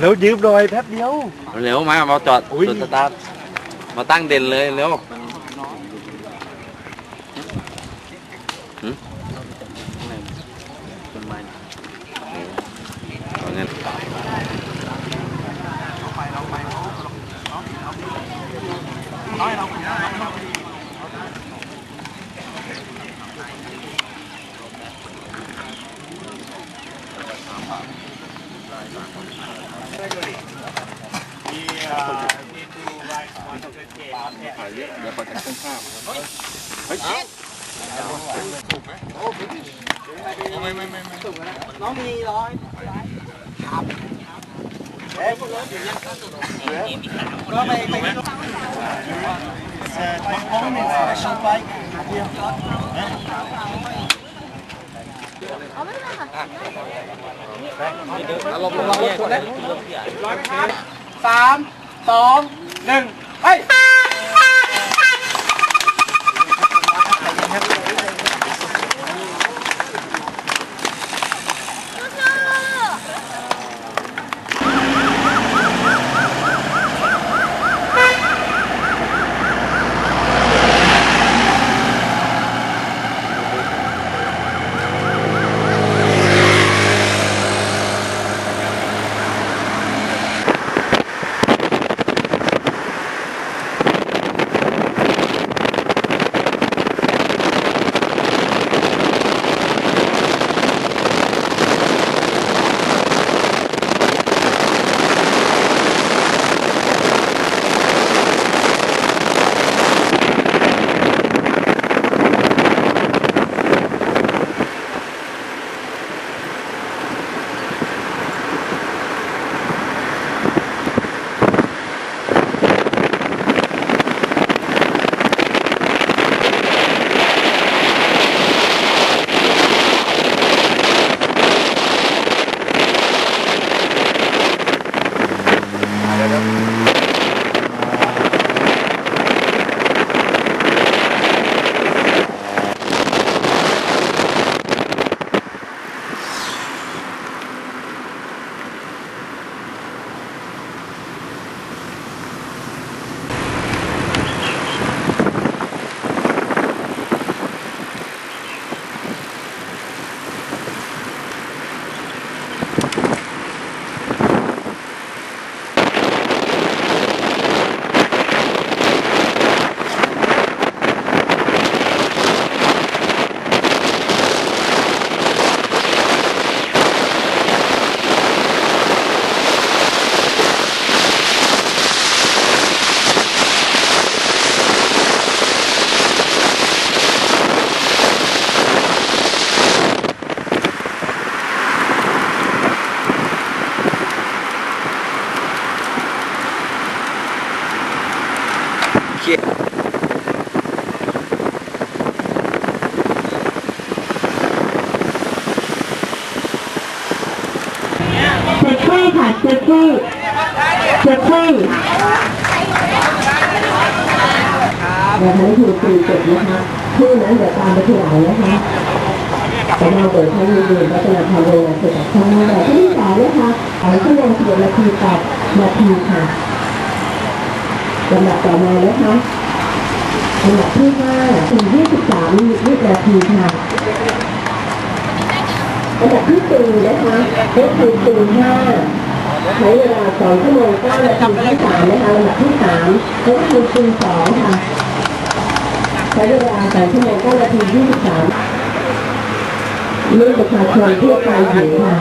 แล้วยืมหน่อยแป๊บเดียว เร็วมามาจอดอุ๊ยจอดสตาร์ทมาตั้งเด่นเลยเร็ว ถ่ายเยอะเดี๋ยวขอจัดข้างข้าวเฮ้ยถูกไหมโอ้ไม่ไม่ไม่ไม่ถูกแล้วน้องมีร้อยครับเอ๊ะก็ไปไป my own special bike here. เอาไม่ได้ค่ะลงลงลงคนนั้นร้อยไหมครับ สามสองหนึ่งไป เซ็กซี่ค่ะเซ็กซี่เซ็กซี่เดี๋ยวให้ถูกตีเจ็บนะคะชื่นั้นเดี๋ยวตามไปทีหลังนะคะแต่เราเปิดให้ยืนยืนและเป็นทำเวลาเสร็จากช่องนี้แบบที่สามนะคะสองชั่วโมงเอ็ดนาทีแปดนาทีค่ะ ลำดับต่อมานะคะลำดับที่ห้าสี่ยี่สิบสามวินาทีค่ะอันดับที่สี่นะคะก็คือตีห้าใช้เวลาสองชั่วโมงเก้านาทีที่สามนะคะอันดับที่สามก็คือตีสองค่ะใช้เวลาสองชั่วโมงเก้านาทียี่สิบสามเลือกประชาชนทั่วไปหญิงค่ะ